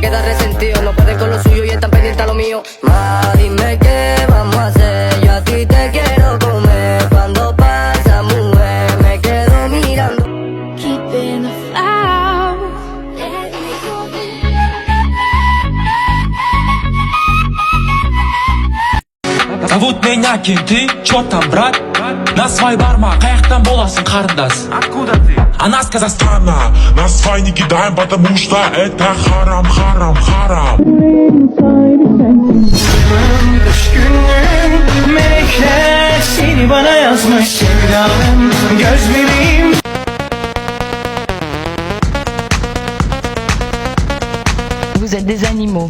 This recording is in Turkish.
Queda resentido, no pueden con lo suyo y están pendientes a lo mío. Más Зовут меня Кенты, чё там, брат? На свай барма, каяктан боласың қарындас Откуда ты? Она с Казахстана На свай не кидаем, потому что это харам, харам, харам. Düşkünlüğüm melekler seni bana yazmış sevdalım Göz bebeğim Vous êtes des animaux.